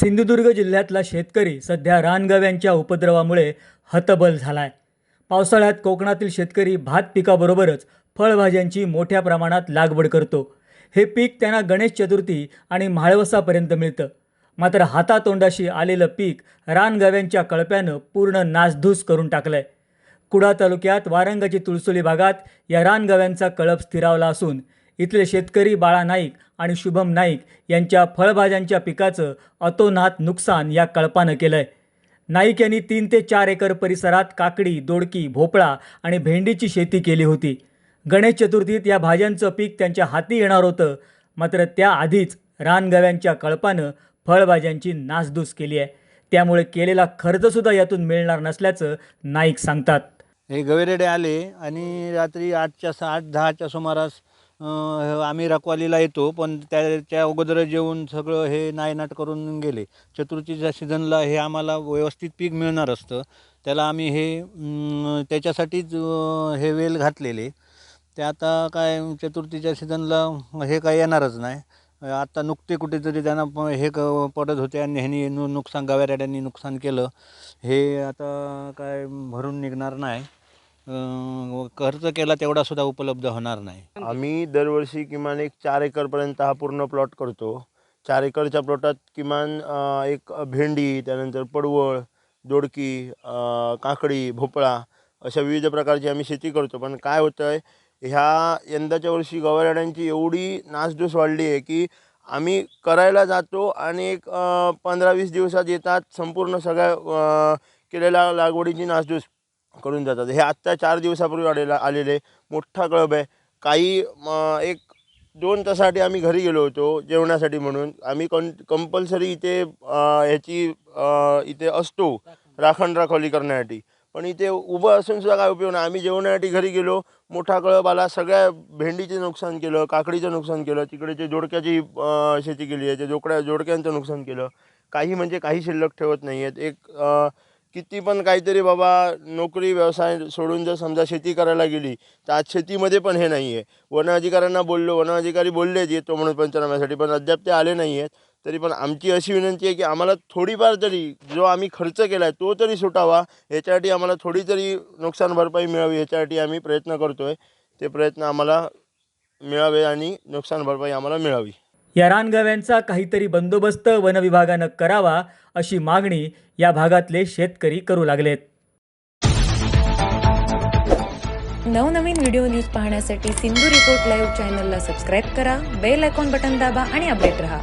सिंधुदुर्ग जिल्ह्यातला शेतकरी सध्या रानगव्यांच्या उपद्रवामुळे हतबल झालाय. पावसाळ्यात कोकणातील शेतकरी भात पिकाबरोबरच फळभाज्यांची मोठ्या प्रमाणात लागवड करतो. हे पीक त्यांना गणेश चतुर्थी आणि म्हाळवसापर्यंत मिळतं. मात्र हातातोंडाशी आलेलं पीक रानगव्यांच्या कळप्यानं पूर्ण नासधूस करून टाकलंय. कुडा तालुक्यात वारंगाची तुळसोली भागात या रानगव्यांचा कळप स्थिरावला असून इथले शेतकरी बाळा नाईक आणि शुभम नाईक यांच्या फळभाज्यांच्या पिकाचं अतोनात नुकसान या कळपानं केलं आहे नाईक यांनी तीन ते चार एकर परिसरात काकडी दोडकी भोपळा आणि भेंडीची शेती केली होती. गणेश चतुर्थीत या भाज्यांचं पीक त्यांच्या हाती येणार होतं. मात्र त्याआधीच रानगव्यांच्या कळपानं फळभाज्यांची नासधूस केली आहे. त्यामुळे केलेला खर्चसुद्धा यातून मिळणार नसल्याचं नाईक सांगतात. हे गवेरेडे आले आणि रात्री आठच्या सा आठ दहाच्या सुमारास आम्ही रखवालीला येतो पण त्याच्या अगोदर जेवून सगळं हे नायनाट करून गेले. चतुर्थीच्या सीझनला हे आम्हाला व्यवस्थित पीक मिळणार असतं. त्याला आम्ही हे त्याच्यासाठीच हे वेल घातलेले. ते आता काय चतुर्थीच्या सीझनला हे काय येणारच नाही. आता नुकते कुठेतरी त्यांना प- हे क पडत होते आणि ह्यानी नु नुकसान गवेरेड्यांनी नुकसान केलं. हे आता काय भरून निघणार नाही. खर्च केला तेवढा सुद्धा उपलब्ध होणार नाही. आम्ही दरवर्षी किमान एक चार एकरपर्यंत हा पूर्ण प्लॉट करतो. चार एकरच्या प्लॉटात किमान एक भेंडी त्यानंतर पडवळ दोडकी काकडी भोपळा अशा विविध प्रकारची आम्ही शेती करतो. पण काय होतं आहे ह्या यंदाच्या वर्षी गवारड्यांची एवढी नासधूस वाढली आहे की आम्ही करायला जातो आणि एक पंधरा वीस दिवसात येतात संपूर्ण सगळ्या केलेल्या लागवडीची नासधूस. करून जातात. हे आत्ता चार दिवसापूर्वी आलेला आलेले मोठा कळब आहे. काही एक दोन तासासाठी आम्ही घरी गेलो होतो जेवणासाठी म्हणून. आम्ही कं कंपल्सरी इथे ह्याची इथे असतो राखण राखोली करण्यासाठी. पण इथे उभं असून सुद्धा काय उपयोग नाही. आम्ही जेवणासाठी घरी गेलो मोठा कळप आला सगळ्या भेंडीचे नुकसान केलं काकडीचं नुकसान केलं तिकडे जोडक्याची शेती केली आहे ते जोकड्या जोडक्यांचं नुकसान केलं. काही म्हणजे काही शिल्लक ठेवत नाही आहेत एक किती पण काहीतरी बाबा नोकरी व्यवसाय सोडून जर समजा शेती करायला गेली तर आज शेतीमध्ये पण हे नाही आहे. वन अधिकाऱ्यांना बोललो वन अधिकारी बोलले येतो म्हणून पंचनाम्यासाठी पण अद्याप ते आले नाही आहेत. तरी पण आमची अशी विनंती आहे की आम्हाला थोडीफार तरी जो आम्ही खर्च केला आहे तो तरी सुटावा. याच्यासाठी आम्हाला थोडी तरी नुकसान भरपाई मिळावी याच्यासाठी आम्ही प्रयत्न करतो आहे ते प्रयत्न आम्हाला मिळावे आणि नुकसान भरपाई आम्हाला मिळावी. या रानगव्यांचा काहीतरी बंदोबस्त वनविभागानं करावा अशी मागणी या भागातले शेतकरी करू लागलेत. नवनवीन व्हिडिओ न्यूज पाहण्यासाठी सिंधू रिपोर्ट लाईव्ह चॅनलला सबस्क्राईब करा बेल आयकॉन बटन दाबा आणि अपडेट रहा.